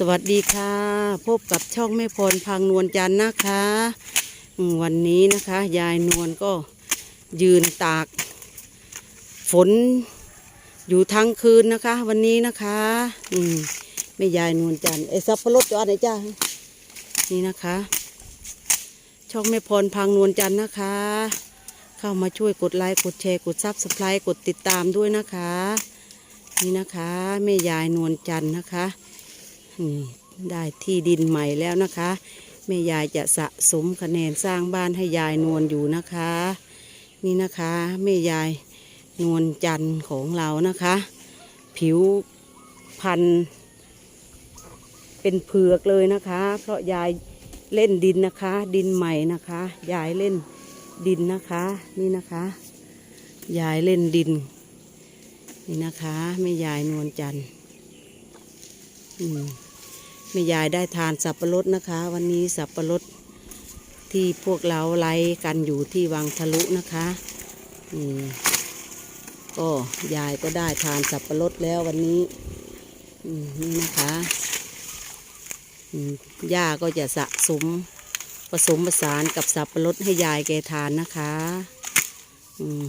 สวัสดีค่ะ พบกับช่องแม่พรพังนวลจันทร์นะคะ วันนี้นะคะ ยายนวลก็ยืนตาก ฝนอยู่ทั้งคืนนะคะ วันนี้นะคะอืมแม่ยายนวลจันทร์ไอ้สับปะรดจอดไหนจ้านี่นะคะ ช่องแม่พรพังนวลจันทร์นะคะ เข้ามาช่วยกดไลค์กดแชร์กดซับสไครต์กดติดตามด้วยนะคะ นี่นะคะแม่ยายนวลจันทร์นะคะ ได้ที่ดินใหม่แล้วนะคะแม่ยายจะสะสมคะแนนสร้างบ้านให้ยายนวลอยู่นะคะ นี่นะคะแม่ยายนวลจันทร์ของเรานะคะ ผิวพันธุ์เป็นเผือกเลยนะคะ เพราะยายเล่นดินนะคะ ดินใหม่นะคะ ยายเล่นดินนะคะ นี่นะคะ ยายเล่นดิน นี่นะคะแม่ยายนวลจันทร์อืม แม่ยายได้ทานสับปะรดนะคะ วันนี้สับปะรดที่พวกเราไล่กันอยู่ที่วังทะลุนะคะอืมก็ยายก็ได้ทานสับปะรดแล้ววันนี้นี่นะคะอืมย่าก็จะสะสมผสมผสานกับสับปะรดให้ยายแกทานนะคะอืม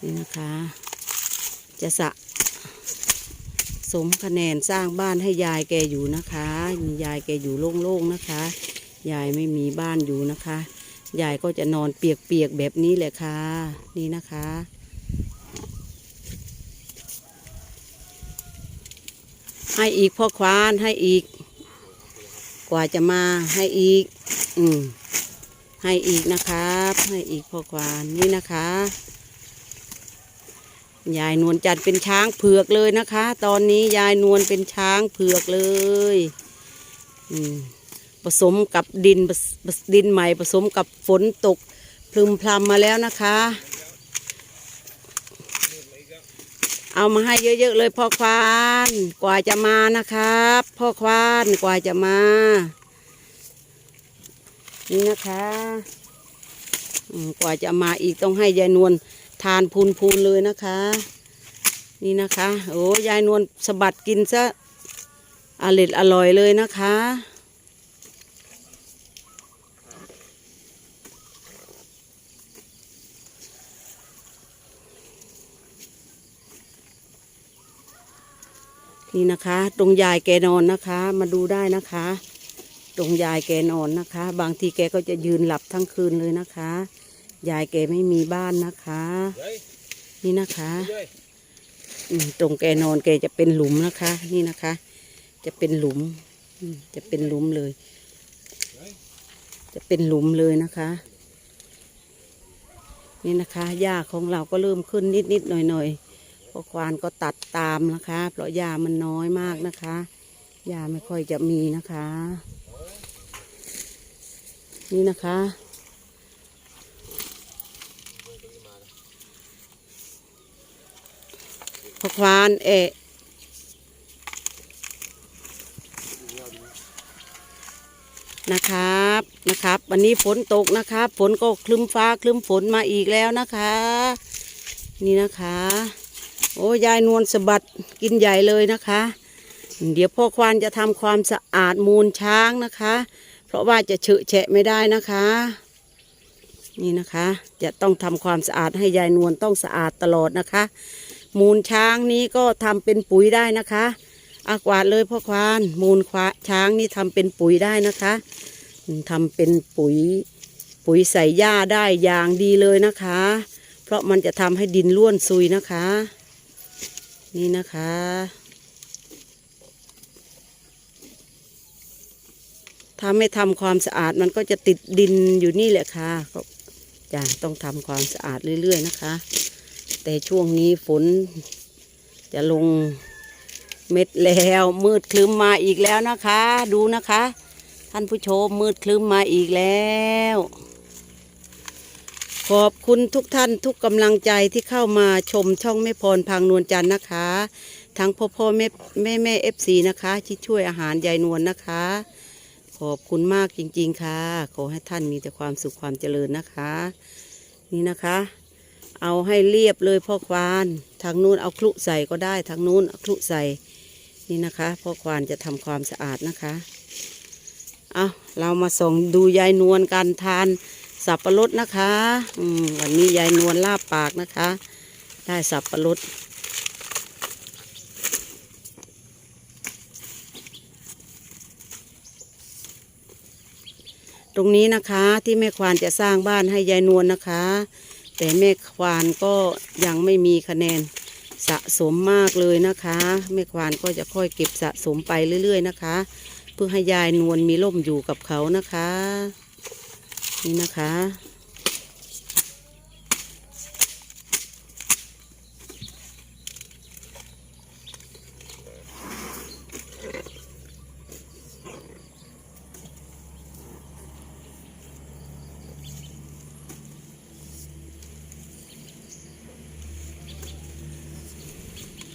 นี่นะคะ จะสะ สมคะแนนสร้างบ้านให้ยายแกอยู่นะคะมียายแกอยู่โล่งๆนะคะ ยายไม่มีบ้านอยู่นะคะ ยายก็จะนอนเปียกๆแบบนี้แหละค่ะ นี่นะคะ ให้อีกพ่อควานให้อีก กว่าจะมาให้อีก อืมให้อีกนะครับ ให้อีกพ่อควานนี่นะคะ ยายนวลจันทร์เป็นช้างเผือกเลยนะคะ ตอนนี้ยายนวลเป็นช้างเผือกเลยผสมกับดินดินใหม่ผสมกับฝนตกพรึมพรำมาแล้วนะคะ เอามาให้เยอะๆเลยพ่อควานกว่าจะมานะครับ พ่อควานกว่าจะมา นี่นะคะกว่าจะมาอีกต้องให้ยายนวล ทานพูนพูนๆเลยนะคะ นี่นะคะ โอ้ยายนวลสะบัดกินซะอร่อยอร่อยเลยนะคะ นี่นะคะ ตรงยายแกนอนนะคะ มาดูได้นะคะ ตรงยายแกนอนนะคะ บางทีแกก็จะยืนหลับทั้งคืนเลยนะคะ ยายแกไม่มีบ้านนะคะ นี่นะคะอืมตรงแกนอนแกจะเป็นหลุมนะคะ นี่นะคะ จะเป็นหลุมอืมจะเป็นหลุมเลย จะเป็นหลุมเลยนะคะ นี่นะคะหญ้าของเราก็เริ่มขึ้นนิดนิดๆหน่อยหน่อยๆเพราะควานก็ตัดตามนะคะ เพราะหญ้ามันน้อยมากนะคะหญ้าไม่ค่อยจะมีนะคะ นี่นะคะ พควานเอะนะครับนะครับ วันนี้ฝนตกนะครับ ฝนก็คลึ้มฟ้าคลึ้มฝนมาอีกแล้วนะคะ นี่นะคะ โอ้ยายนวลสะบัดกินใหญ่เลยนะคะ เดี๋ยวพ่อควานจะทำความสะอาดมูลช้างนะคะ เพราะว่าจะเฉะแฉะไม่ได้นะคะ นี่นะคะ จะต้องทำความสะอาดให้ยายนวลต้องสะอาดตลอดนะคะ มูลช้างนี้ก็ทำเป็นปุ๋ยได้นะคะอากวาดเลยพ่อควาน มูลควาช้างนี่ทำเป็นปุ๋ยได้นะคะอืมทำเป็นปุ๋ย ปุ๋ยใส่หญ้าได้อย่างดีเลยนะคะ เพราะมันจะทำให้ดินร่วนซุยนะคะ นี่นะคะถ้าไม่ทำความสะอาดมันก็จะติดดินอยู่นี่แหละค่ะก็จะต้องทำความสะอาดเรื่อย ๆ นะคะ แต่ช่วงนี้ฝนจะลงเม็ดแล้วมืดคลึ้มมาอีกแล้วนะคะ ดูนะคะ ท่านผู้ชมมืดคลึ้มมาอีกแล้ว ขอบคุณทุกท่านทุกกำลังใจที่เข้ามาชมช่องแม่พรพังนวลจันทร์นะคะ ทั้งพ่อพ่อแม่แม่แม่เอฟซีนะคะที่ช่วยอาหารยายนวลนะคะ ขอบคุณมากจริง ๆ ค่ะ ขอให้ท่านมีแต่ความสุขความเจริญนะคะ นี่นะคะ เอาให้เรียบเลยพ่อควานทางนู้นเอาคลุใส่ก็ได้ทางนู้นเอาคลุใส่นี่นะคะพ่อควานจะทำความสะอาดนะคะเอาเรามาส่งดูยายนวลการทานสับปะรดนะคะอืมวันนี้ยายนวลลาบปากนะคะ ได้สับปะรดตรงนี้นะคะที่แม่ควานจะสร้างบ้านให้ยายนวลนะคะ แต่แม่ควานก็ยังไม่มีคะแนนสะสมมากเลยนะคะ แม่ควานก็จะค่อยเก็บสะสมไปเรื่อย ๆ นะคะ เพื่อให้ยายนวลมีร่มอยู่กับเขานะคะ นี่นะคะ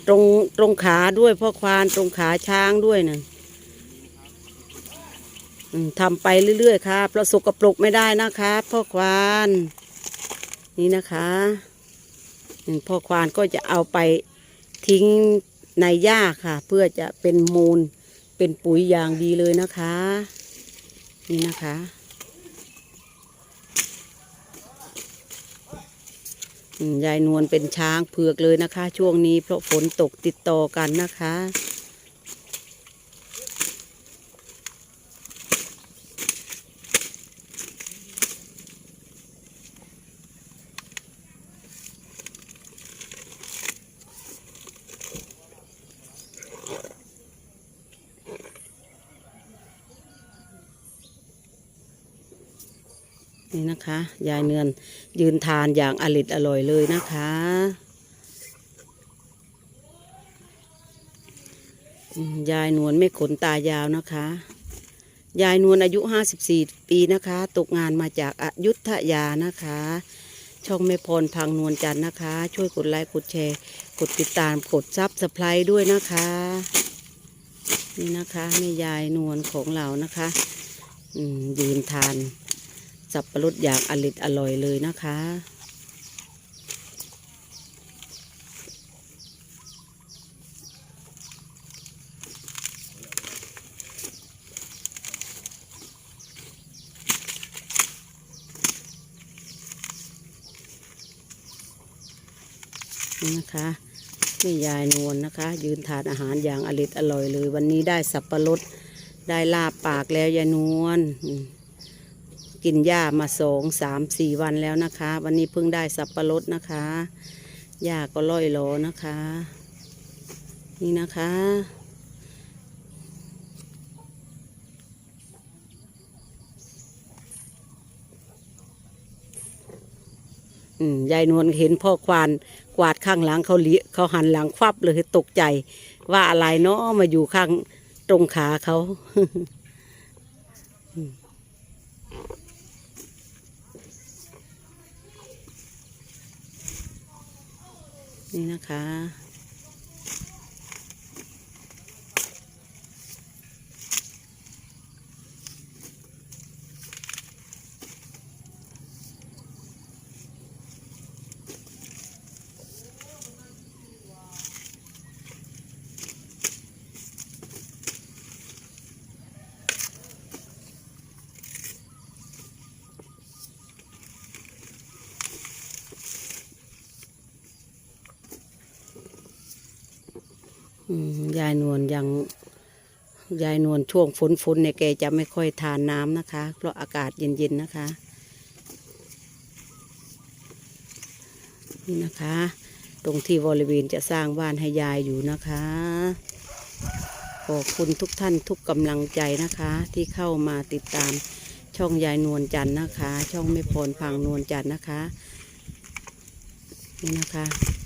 ตรงตรงขาด้วยพ่อควานตรงขาช้างด้วยนะอืมทำไปเรื่อยๆครับเพราะสกปรกไม่ได้นะคะพ่อควานนี่นะคะพ่อควานก็จะเอาไปทิ้งในหญ้าค่ะ เพื่อจะเป็นมูลเป็นปุ๋ยอย่างดีเลยนะคะ นี่นะคะ อืม ยายนวลเป็นช้างเผือกเลยนะคะ ช่วงนี้เพราะฝนตกติดต่อกันนะคะ นี่นะคะ ยายเนือนยืนทานอย่างอริดอร่อยเลยนะคะ ยายนวลไม่ขนตายาวนะคะ ยายนวลอายุ 54 ปีนะคะ ตกงานมาจากอายุทยานะคะ ช่องแม่พรพังนวลจันนะคะ ช่วยกดไลค์กดแชร์ กดติดตามกดซับสไครด้วยนะคะ นี่นะคะแม่ยายนวลของเรานะคะยืนทาน สับปะรดอย่างอริดอร่อยเลยนะคะ นี่นะคะนี่ยายนวลนะคะ ยืนทานอาหารอย่างอริดอร่อยเลย วันนี้ได้สับปะรดได้ลาบปากแล้วยายนวล กินหญ้ามาสองสามสี่วันแล้วนะคะ วันนี้เพิ่งได้สับปะรดนะคะหญ้าก็ล่อยหลอนะคะ นี่นะคะ อืมยายนวลเห็นพ่อควานกวาดข้างหลังเขาเลี้ยเขาหันหลังควับเลยตกใจ ว่าอะไรเนาะมาอยู่ข้างตรงขาเขา นี่นะคะ ยายนวลยังยายนวลช่วงฝนฝนเนี่ยแกจะไม่ค่อยทานน้ำนะคะ เพราะอากาศเย็นๆนะคะ นี่นะคะ ตรงที่บริเวณจะสร้างบ้านให้ยายอยู่นะคะ ขอบคุณทุกท่านทุกกำลังใจนะคะ ที่เข้ามาติดตามช่องยายนวลจันนะคะ ช่องไม่พรพังนวลจันนะคะ นี่นะคะ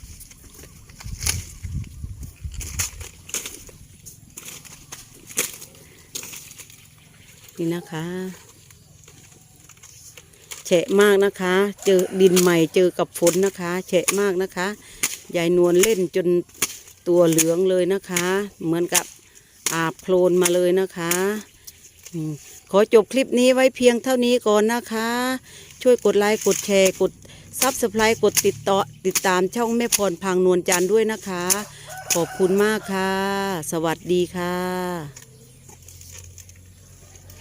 นี่นะคะ แฉะมากนะคะ เจอดินใหม่เจอกับฝนนะคะ แฉะมากนะคะ ยายนวลเล่นจนตัวเหลืองเลยนะคะ เหมือนกับอาบโคลนมาเลยนะคะขอจบคลิปนี้ไว้เพียงเท่านี้ก่อนนะคะ ช่วยกดไลค์กดแชร์กดซับสไครต์กดติดต่อติดตามช่องแม่พรพางนวลจันทร์ด้วยนะคะ ขอบคุณมากค่ะ สวัสดีค่ะ